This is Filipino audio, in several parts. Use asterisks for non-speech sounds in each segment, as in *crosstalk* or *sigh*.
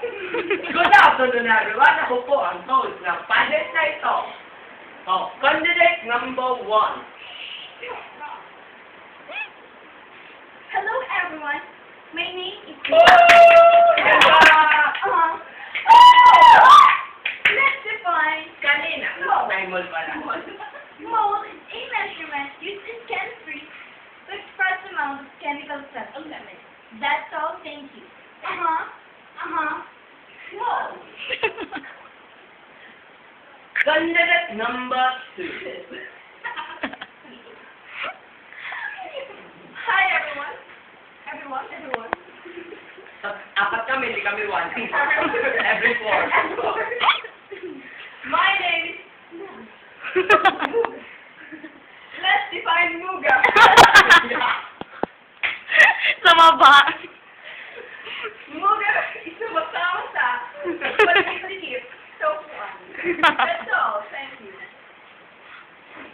Good afternoon, everyone. Ako po ang host ng pageant na ito. Oh, candidate number one. Hello, everyone. My name is. Ganda! Uh, let's define. Kanina, primal pa lang. Mole is a measurement used in chemistry to express the amount of chemical substances. That's all. Thank you. Uh huh. Uh huh. Mole. Candidate number two. Hi, everyone. Everyone, everyone. Apat kami, hindi kami one. *laughs* Every four. *laughs* My name is. *laughs* *laughs* So fun. That's all. Thank you.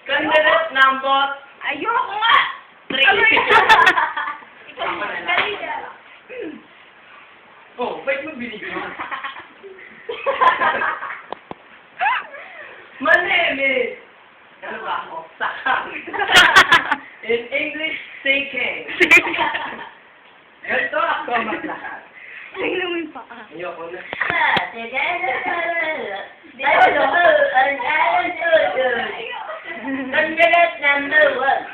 Candidate number Ayoko nga! three. Ikaw na. Dali na. Oh, wait mo binigyan. Is... Ano ba ako? Sakang. *laughs* In English, Seking. Ganito ako maglakad. Mo yung paa. Ayoko na. Candidate number one.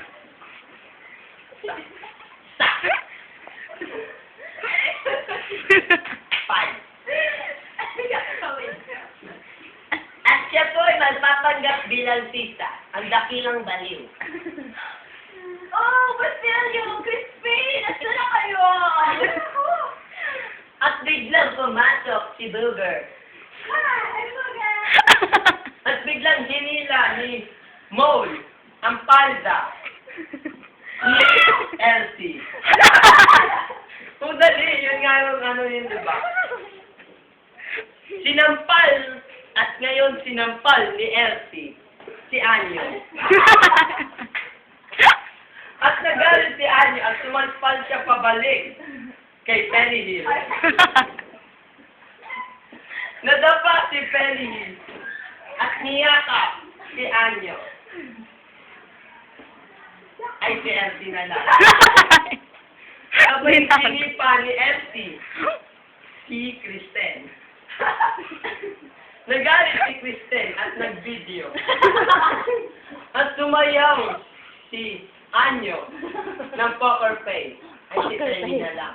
At siya po ay magpapanggap bilang tita. Ang dakilang baliw. Oh, Basilio! Crispin! Nasa na kayo? *laughs* At biglang pumasok si Booger. *laughs* At biglang hinila ni Mole ang palda ni *laughs* Elsie. Kung dali, yun nga yung ano yun, di ba? Sinampal at ngayon sinampal ni Elsie si Anyo. *laughs* At nagalit si Anyo at sumalpal siya pabalik kay Penny Hill. *laughs* Nadapa si Penny Hill at niyakap si Anyo. Ay, si Elsie na lang. *laughs* Sabay sinipa ni Elsie si Kristen. *laughs* Nagalit si Kristen at nag-video. At sumayaw si Anyo ng poker face. Ay, si Penny na lang.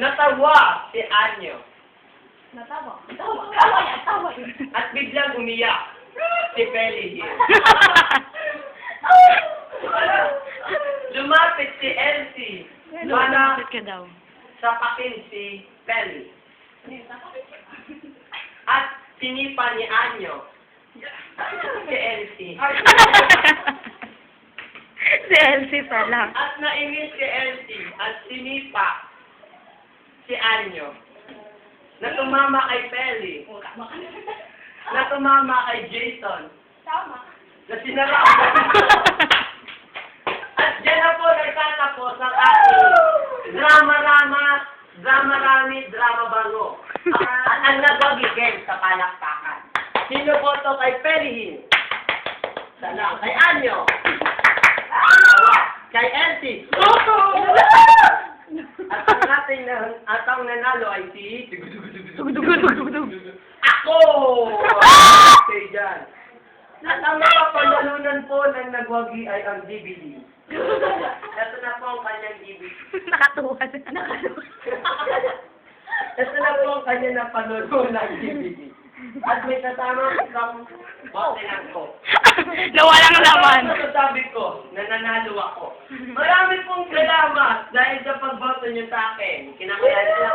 Natawa si Anyo Natawa. Tawa. Tawa yan. Tawa yan. at biglang umiyak si Pelly Hill. *laughs* Lumapit si Elsie para Lumapit ka daw. sapakin si Pelly. At sinipa ni Anyo si Elsie. *laughs* si Elsie pala. At nainis si Elsie at sinipa si Anyo na tumama kay Pelly, na tumama kay Jason, Tama. na sinara ang At dyan na po nagtatapos ang ating drama-rama, drama-rami, drama-bango. At ang nagwagigil sa palakpakan. Sino po to kay Perihin? Salam. Kay Anyo. Kay Elsie. At ang ating na, at ang nanalo ay si... Ako! Okay, dyan. At ang napapanalunan po ng nagwagi ay ang DVD. Ito na po ang kanyang DVD. Nakatuwa na. Nakatuwa. Ito na po ang kanyang napanood ng DVD. At may kasama isang bote *laughs* ng ko. na walang laman. Ano sabi ko na nanalo ako? Marami pong salamat dahil sa pagboto niyo sa akin. Kinakailangan